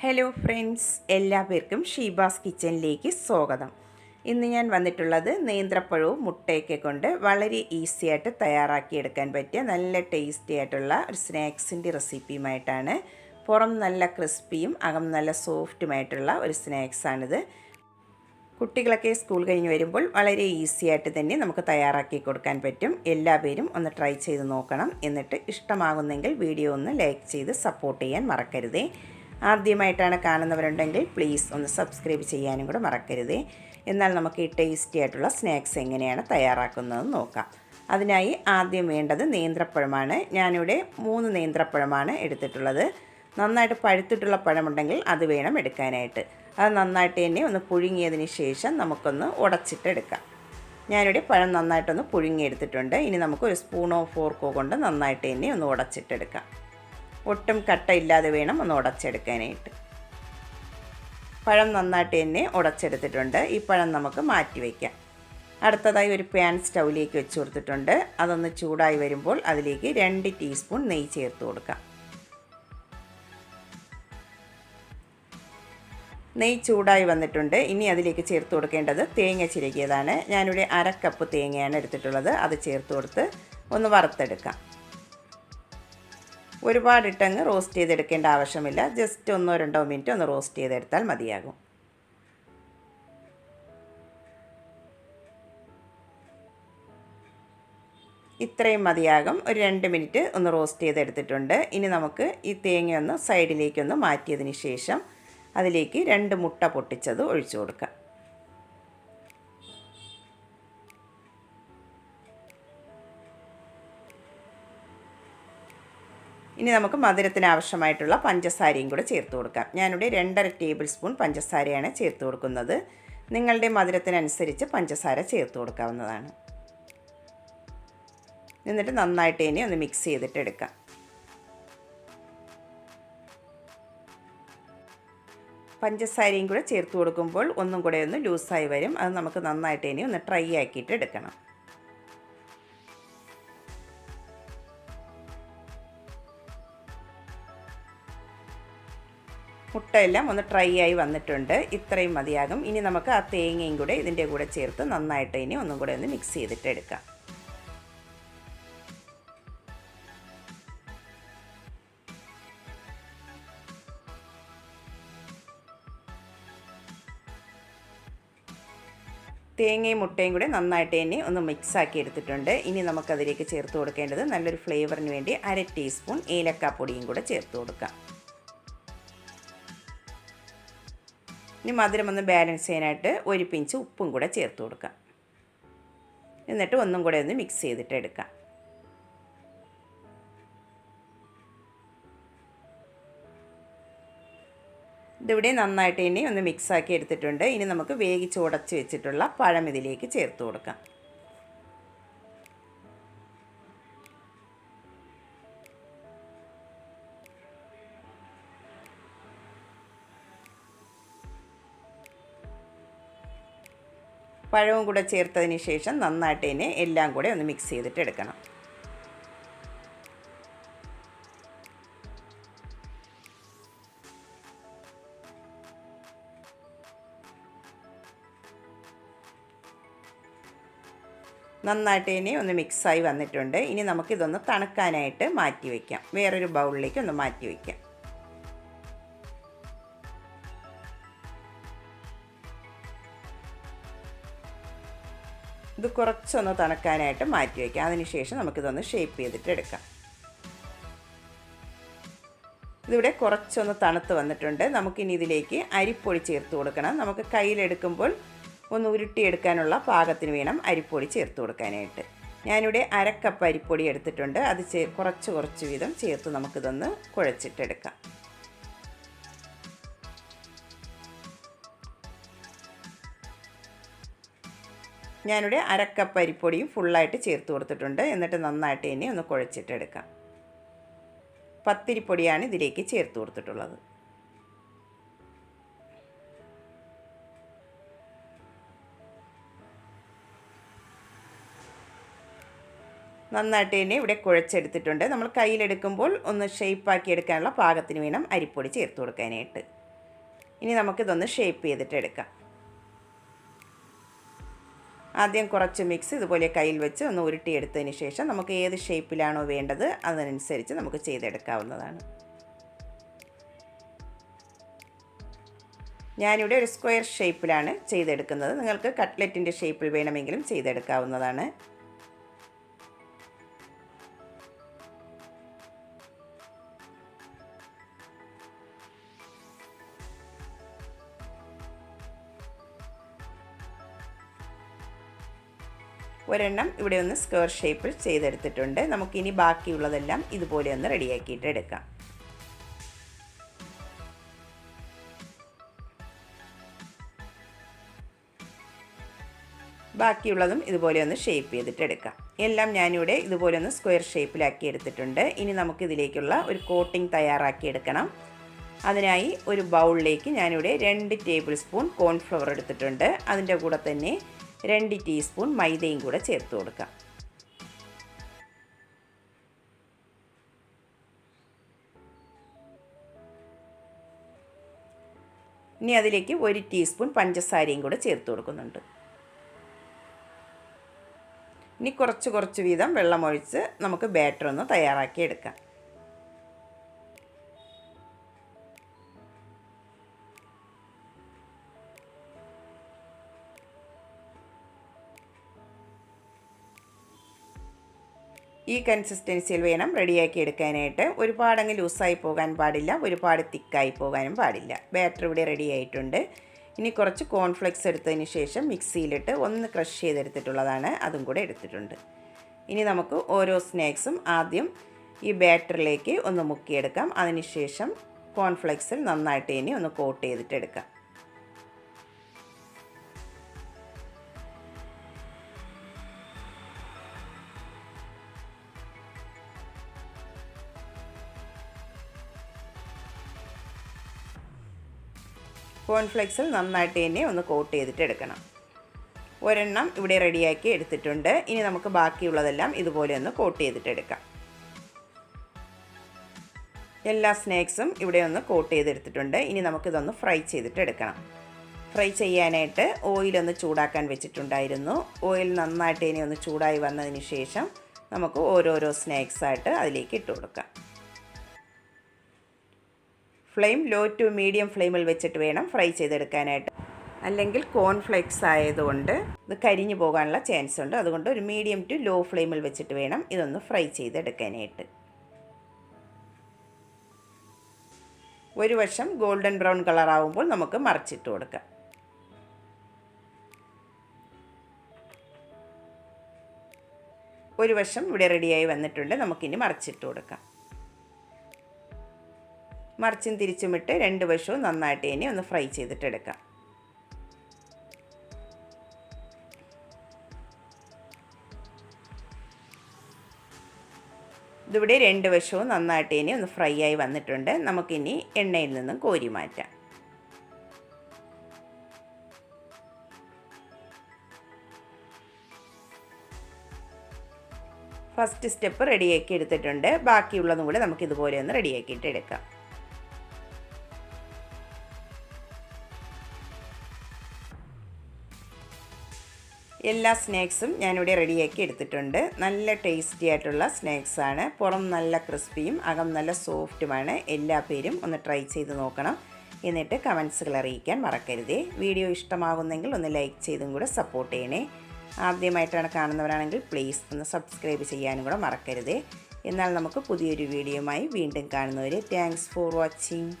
Hello friends എല്ലാവർക്കും ഷീബാസ് കിച്ചണിലേക്ക് സ്വാഗതം. ഇന്ന് ഞാൻ വന്നിട്ടുള്ളത് നേന്ത്രപ്പഴവും മുട്ടയൊക്കെ കൊണ്ട് വളരെ ഈസി ആയിട്ട് തയ്യാറാക്കിയെടുക്കാൻ പറ്റിയ നല്ല ടേസ്റ്റി ആയിട്ടുള്ള ഒരു സ്നാക്സിന്റെ റെസിപ്പിയുമായിട്ടാണ്. പുറം നല്ല ക്രിസ്പിയും അകം നല്ല സോഫ്റ്റുമായിട്ടുള്ള ഒരു സ്നാക്സാണിത്. കുട്ടികളൊക്കെ സ്കൂൾ കഴിഞ്ഞ് വരുമ്പോൾ വളരെ ഈസി ആയിട്ട് തന്നെ നമുക്ക് തയ്യാറാക്കി കൊടുക്കാൻ പറ്റും. എല്ലാവരും ഒന്ന് ട്രൈ ചെയ്ത് നോക്കണം. എന്നിട്ട് ഇഷ്ടമാകുന്നെങ്കിൽ വീഡിയോ ഒന്ന് ലൈക്ക് ചെയ്ത് സപ്പോർട്ട് ചെയ്യാൻ മറക്കരുതേ. ആദ്യമായിട്ടാണ് കാണുന്നവരുണ്ടെങ്കിൽ പ്ലീസ് ഒന്ന് സബ്സ്ക്രൈബ് ചെയ്യാനും കൂടെ മറക്കരുത്. എന്നാൽ നമുക്ക് ഈ ടേസ്റ്റി ആയിട്ടുള്ള സ്നാക്സ് എങ്ങനെയാണ് തയ്യാറാക്കുന്നതെന്ന് നോക്കാം. അതിനായി ആദ്യം വേണ്ടത് നേന്ത്രപ്പഴമാണ്. ഞാനിവിടെ മൂന്ന് നേന്ത്രപ്പഴമാണ് എടുത്തിട്ടുള്ളത്. നന്നായിട്ട് പഴുത്തിട്ടുള്ള പഴമുണ്ടെങ്കിൽ അത് വേണം എടുക്കാനായിട്ട്. അത് നന്നായിട്ട് തന്നെ ഒന്ന് പുഴുങ്ങിയതിന് ശേഷം നമുക്കൊന്ന് ഉടച്ചിട്ടെടുക്കാം ഞാനിവിടെ പഴം നന്നായിട്ടൊന്ന് പുഴുങ്ങിയെടുത്തിട്ടുണ്ട് ഇനി നമുക്കൊരു സ്പൂണോ ഫോർക്കോ കൊണ്ട് നന്നായിട്ട് തന്നെ ഒന്ന് ഉടച്ചിട്ടെടുക്കാം ഒട്ടും കട്ടയില്ലാതെ വേണം ഒന്ന് ഉടച്ചെടുക്കാനായിട്ട്. പഴം നന്നായിട്ട് തന്നെ ഉടച്ചെടുത്തിട്ടുണ്ട്. ഈ പഴം നമുക്ക് മാറ്റി വയ്ക്കാം. അടുത്തതായി ഒരു പാൻ സ്റ്റൗവിലേക്ക് വെച്ച് കൊടുത്തിട്ടുണ്ട്. അതൊന്ന് ചൂടായി വരുമ്പോൾ അതിലേക്ക് രണ്ട് ടീസ്പൂൺ നെയ്യ് ചേർത്ത് കൊടുക്കാം. നെയ്യ് ചൂടായി വന്നിട്ടുണ്ട്. ഇനി അതിലേക്ക് ചേർത്ത് കൊടുക്കേണ്ടത് തേങ്ങ ചിരകിയതാണ്. ഞാനിവിടെ അരക്കപ്പ് കപ്പ് തേങ്ങയാണ് എടുത്തിട്ടുള്ളത്. അത് ചേർത്ത് കൊടുത്ത് ഒന്ന് വറുത്തെടുക്കാം. ഒരുപാടിട്ടങ്ങ് റോസ്റ്റ് ചെയ്തെടുക്കേണ്ട ആവശ്യമില്ല. ജസ്റ്റ് ഒന്നോ രണ്ടോ മിനിറ്റ് ഒന്ന് റോസ്റ്റ് ചെയ്തെടുത്താൽ മതിയാകും. ഇത്രയും മതിയാകും. ഒരു രണ്ട് മിനിറ്റ് ഒന്ന് റോസ്റ്റ് ചെയ്തെടുത്തിട്ടുണ്ട്. ഇനി നമുക്ക് ഈ തേങ്ങയൊന്ന് സൈഡിലേക്കൊന്ന് മാറ്റിയതിന് ശേഷം അതിലേക്ക് രണ്ട് മുട്ട പൊട്ടിച്ചത് ഒഴിച്ചു കൊടുക്കാം. ഇനി നമുക്ക് മധുരത്തിന് ആവശ്യമായിട്ടുള്ള പഞ്ചസാരയും കൂടെ ചേർത്ത് കൊടുക്കാം. ഞാനിവിടെ രണ്ടര ടേബിൾ സ്പൂൺ പഞ്ചസാരയാണ് ചേർത്ത് കൊടുക്കുന്നത്. നിങ്ങളുടെ മധുരത്തിനനുസരിച്ച് പഞ്ചസാര ചേർത്ത് കൊടുക്കാവുന്നതാണ്. എന്നിട്ട് നന്നായിട്ട് ഇനി ഒന്ന് മിക്സ് ചെയ്തിട്ട് എടുക്കാം. പഞ്ചസാരയും കൂടെ ചേർത്ത് കൊടുക്കുമ്പോൾ ഒന്നും കൂടെ ഒന്ന് ലൂസായി വരും. അത് നമുക്ക് നന്നായിട്ട് ഇനി ഒന്ന് ട്രൈ ആക്കിയിട്ട് എടുക്കണം. മുട്ടയെല്ലാം ഒന്ന് ട്രൈ ആയി വന്നിട്ടുണ്ട്. ഇത്രയും മതിയാകും. ഇനി നമുക്ക് ആ തേങ്ങയും കൂടെ ഇതിന്റെ കൂടെ ചേർത്ത് നന്നായിട്ട് ഇനി ഒന്നും കൂടെ ഒന്ന് മിക്സ് ചെയ്തിട്ട് എടുക്കാം. തേങ്ങയും മുട്ടയും കൂടെ നന്നായിട്ട് തന്നെ ഒന്ന് മിക്സാക്കി എടുത്തിട്ടുണ്ട്. ഇനി നമുക്കതിലേക്ക് ചേർത്ത് കൊടുക്കേണ്ടത് നല്ലൊരു ഫ്ലേവറിന് വേണ്ടി അര ടീസ്പൂൺ ഏലക്കാപ്പൊടിയും കൂടെ ചേർത്ത് കൊടുക്കാം. ഇനി മധുരം ഒന്ന് ബാലൻസ് ചെയ്യാനായിട്ട് ഒരു പിഞ്ച് ഉപ്പും കൂടെ ചേർത്ത് കൊടുക്കാം. എന്നിട്ട് ഒന്നും കൂടെ ഒന്ന് മിക്സ് ചെയ്തിട്ട് എടുക്കാം. ഇതിവിടെ നന്നായിട്ട് ഇനി ഒന്ന് മിക്സാക്കി എടുത്തിട്ടുണ്ട്. ഇനി നമുക്ക് വേവിച്ച് ഉടച്ച് വെച്ചിട്ടുള്ള പഴം ഇതിലേക്ക് ചേർത്ത് കൊടുക്കാം. പഴവും കൂടെ ചേർത്തതിന് ശേഷം നന്നായിട്ട് ഇതിനെ എല്ലാം കൂടെ ഒന്ന് മിക്സ് ചെയ്തിട്ട് എടുക്കണം. നന്നായിട്ട് ഇനി ഒന്ന് മിക്സായി വന്നിട്ടുണ്ട്. ഇനി നമുക്കിതൊന്ന് തണുക്കാനായിട്ട് മാറ്റി വയ്ക്കാം വേറൊരു ബൗളിലേക്ക് ഒന്ന് മാറ്റി വയ്ക്കാം ഇത് കുറച്ചൊന്ന് തണുക്കാനായിട്ട് മാറ്റി വയ്ക്കാം അതിനുശേഷം നമുക്കിതൊന്ന് ഷേപ്പ് ചെയ്തിട്ട് എടുക്കാം. ഇതിവിടെ കുറച്ചൊന്ന് തണുത്ത് വന്നിട്ടുണ്ട്. നമുക്കിനി ഇതിലേക്ക് അരിപ്പൊടി ചേർത്ത് കൊടുക്കണം. നമുക്ക് കയ്യിലെടുക്കുമ്പോൾ ഒന്ന് ഉരുട്ടിയെടുക്കാനുള്ള പാകത്തിന് വേണം അരിപ്പൊടി ചേർത്ത് കൊടുക്കാനായിട്ട്. ഞാനിവിടെ അരക്കപ്പ് അരിപ്പൊടി എടുത്തിട്ടുണ്ട്. അത് കുറച്ച് കുറച്ച് വീതം ചേർത്ത് നമുക്കിതൊന്ന് കുഴച്ചിട്ടെടുക്കാം. ഞാനിവിടെ അരക്കപ്പ് അരിപ്പൊടിയും ഫുള്ളായിട്ട് ചേർത്ത് കൊടുത്തിട്ടുണ്ട്. എന്നിട്ട് നന്നായിട്ട് ഇനി ഒന്ന് കുഴച്ചിട്ടെടുക്കാം പത്തിരിപ്പൊടിയാണ് ഇതിലേക്ക് ചേർത്ത് കൊടുത്തിട്ടുള്ളത്. നന്നായിട്ട് തന്നെ ഇവിടെ കുഴച്ചെടുത്തിട്ടുണ്ട്. നമ്മൾ കയ്യിലെടുക്കുമ്പോൾ ഒന്ന് ഷേപ്പാക്കി എടുക്കാനുള്ള പാകത്തിന് വേണം അരിപ്പൊടി ചേർത്ത് കൊടുക്കാനായിട്ട്. ഇനി നമുക്കിതൊന്ന് ഷേപ്പ് ചെയ്തിട്ട് എടുക്കാം. ആദ്യം കുറച്ച് മിക്സ് ഇതുപോലെ കയ്യിൽ വെച്ച് ഒന്ന് ഉരുട്ടിയെടുത്തതിന് ശേഷം നമുക്ക് ഏത് ഷേപ്പിലാണോ വേണ്ടത് അതിനനുസരിച്ച് നമുക്ക് ചെയ്തെടുക്കാവുന്നതാണ്. ഞാനിവിടെ ഒരു സ്ക്വയർ ഷേപ്പിലാണ് ചെയ്തെടുക്കുന്നത്. നിങ്ങൾക്ക് കട്ട്ലറ്റിന്റെ ഷേപ്പിൽ വേണമെങ്കിലും ചെയ്തെടുക്കാവുന്നതാണ്. ഒരെണ്ണം ഇവിടെ ഒന്ന് സ്ക്വയർ ഷേപ്പിൽ ചെയ്തെടുത്തിട്ടുണ്ട്. നമുക്കിനി ബാക്കിയുള്ളതെല്ലാം ഇതുപോലെ ഒന്ന് റെഡിയാക്കിയിട്ട് എടുക്കാം. ബാക്കിയുള്ളതും ഇതുപോലെ ഒന്ന് ഷേപ്പ് ചെയ്തിട്ട് എടുക്കാം. എല്ലാം ഞാനിവിടെ ഇതുപോലെ ഒന്ന് സ്ക്വയർ ഷേപ്പിലാക്കി എടുത്തിട്ടുണ്ട്. ഇനി നമുക്കിതിലേക്കുള്ള ഒരു കോട്ടിംഗ് തയ്യാറാക്കി എടുക്കണം. അതിനായി ഒരു ബൗളിലേക്ക് ഞാനിവിടെ രണ്ട് ടേബിൾ സ്പൂൺ കോൺഫ്ലവർ എടുത്തിട്ടുണ്ട്. അതിന്റെ കൂടെ തന്നെ രണ്ട് ടീസ്പൂൺ മൈദയും കൂടെ ചേർത്ത് കൊടുക്കാം. ഇനി അതിലേക്ക് ഒരു ടീസ്പൂൺ പഞ്ചസാരയും കൂടെ ചേർത്ത് കൊടുക്കുന്നുണ്ട്. ഇനി കുറച്ച് കുറച്ച് വീതം വെള്ളമൊഴിച്ച് നമുക്ക് ബാറ്റർ ഒന്ന് തയ്യാറാക്കി എടുക്കാം കൺസിസ്റ്റൻസിയിൽ വേണം റെഡിയാക്കി എടുക്കാനായിട്ട്. ഒരുപാടങ്ങ് ലൂസായി പോകാൻ പാടില്ല ഒരുപാട് തിക്കായി പോകാനും പാടില്ല. ബാറ്റർ ഇവിടെ റെഡി ആയിട്ടുണ്ട്. ഇനി കുറച്ച് കോൺഫ്ലെക്സ് എടുത്തതിന് ശേഷം മിക്സിയിലിട്ട് ഒന്ന് ക്രഷ് ചെയ്തെടുത്തിട്ടുള്ളതാണ്. അതും കൂടെ എടുത്തിട്ടുണ്ട്. ഇനി നമുക്ക് ഓരോ സ്നാക്സും ആദ്യം ഈ ബാറ്ററിലേക്ക് ഒന്ന് മുക്കിയെടുക്കാം. അതിനുശേഷം കോൺഫ്ലെക്സിൽ നന്നായിട്ട് ഇനി ഒന്ന് കോട്ട് ചെയ്തിട്ട് കോൺഫ്ലെക്സിൽ നന്നായിട്ട് തന്നെ ഒന്ന് കോട്ട് ചെയ്തിട്ട് എടുക്കണം. ഒരെണ്ണം ഇവിടെ റെഡിയാക്കി എടുത്തിട്ടുണ്ട്. ഇനി നമുക്ക് ബാക്കിയുള്ളതെല്ലാം ഇതുപോലെ ഒന്ന് കോട്ട് ചെയ്തിട്ട് എടുക്കാം. എല്ലാ സ്നാക്സും ഇവിടെ ഒന്ന് കോട്ട് ചെയ്തെടുത്തിട്ടുണ്ട്. ഇനി നമുക്കിതൊന്ന് ഫ്രൈ ചെയ്തിട്ട് എടുക്കണം. ഫ്രൈ ചെയ്യാനായിട്ട് ഓയിലൊന്ന് ചൂടാക്കാൻ വെച്ചിട്ടുണ്ടായിരുന്നു. ഓയിൽ നന്നായിട്ട് ഇനി ഒന്ന് ചൂടായി വന്നതിന് ശേഷം നമുക്ക് ഓരോരോ സ്നാക്സായിട്ട് അതിലേക്ക് ഇട്ട് കൊടുക്കാം. ഫ്ലെയിം ലോ ടു മീഡിയം ഫ്ലെയിമിൽ വെച്ചിട്ട് വേണം ഫ്രൈ ചെയ്തെടുക്കാനായിട്ട്. അല്ലെങ്കിൽ കോൺഫ്ലെക്സ് ആയതുകൊണ്ട് ഇത് കരിഞ്ഞു പോകാനുള്ള ചാൻസ് ഉണ്ട്. അതുകൊണ്ട് ഒരു മീഡിയം ടു ലോ ഫ്ലെയിമിൽ വെച്ചിട്ട് വേണം ഇതൊന്ന് ഫ്രൈ ചെയ്തെടുക്കാനായിട്ട്. ഒരു വശം ഗോൾഡൻ ബ്രൗൺ കളർ ആവുമ്പോൾ നമുക്ക് മറിച്ചിട്ട് കൊടുക്കാം. ഒരു വശം ഇവിടെ റെഡിയായി വന്നിട്ടുണ്ട്. നമുക്കിനി മറിച്ചിട്ട് കൊടുക്കാം. മറിച്ചും തിരിച്ചുമിട്ട് രണ്ട് വശവും നന്നായിട്ട് ഇനി ഒന്ന് ഫ്രൈ ചെയ്തിട്ടെടുക്കാം. ഇതിവിടെ രണ്ട് വശവും നന്നായിട്ട് ഇനി ഒന്ന് ഫ്രൈ ആയി വന്നിട്ടുണ്ട്. നമുക്കിനി എണ്ണയിൽ നിന്നും കോരി മാറ്റാം. ഫസ്റ്റ് സ്റ്റെപ്പ് റെഡിയാക്കി എടുത്തിട്ടുണ്ട്. ബാക്കിയുള്ളതും കൂടെ നമുക്കിതുപോലെ ഒന്ന് റെഡിയാക്കിയിട്ട് എടുക്കാം. എല്ലാ സ്നാക്സും ഞാനിവിടെ റെഡിയാക്കി എടുത്തിട്ടുണ്ട്. നല്ല ടേസ്റ്റി ആയിട്ടുള്ള സ്നാക്സാണ്. പുറം നല്ല ക്രിസ്പിയും അകം നല്ല സോഫ്റ്റുമാണ്. എല്ലാ പേരും ഒന്ന് ട്രൈ ചെയ്ത് നോക്കണം. എന്നിട്ട് കമൻസുകൾ അറിയിക്കാൻ മറക്കരുതേ. വീഡിയോ ഇഷ്ടമാകുന്നെങ്കിൽ ഒന്ന് ലൈക്ക് ചെയ്തും കൂടെ സപ്പോർട്ട് ചെയ്യണേ. ആദ്യമായിട്ടാണ് കാണുന്നവരാണെങ്കിൽ പ്ലീസ് ഒന്ന് സബ്സ്ക്രൈബ് ചെയ്യാനും കൂടെ മറക്കരുതേ. എന്നാൽ നമുക്ക് പുതിയൊരു വീഡിയോയുമായി വീണ്ടും കാണുന്നവരെ താങ്ക്സ് ഫോർ വാച്ചിങ്.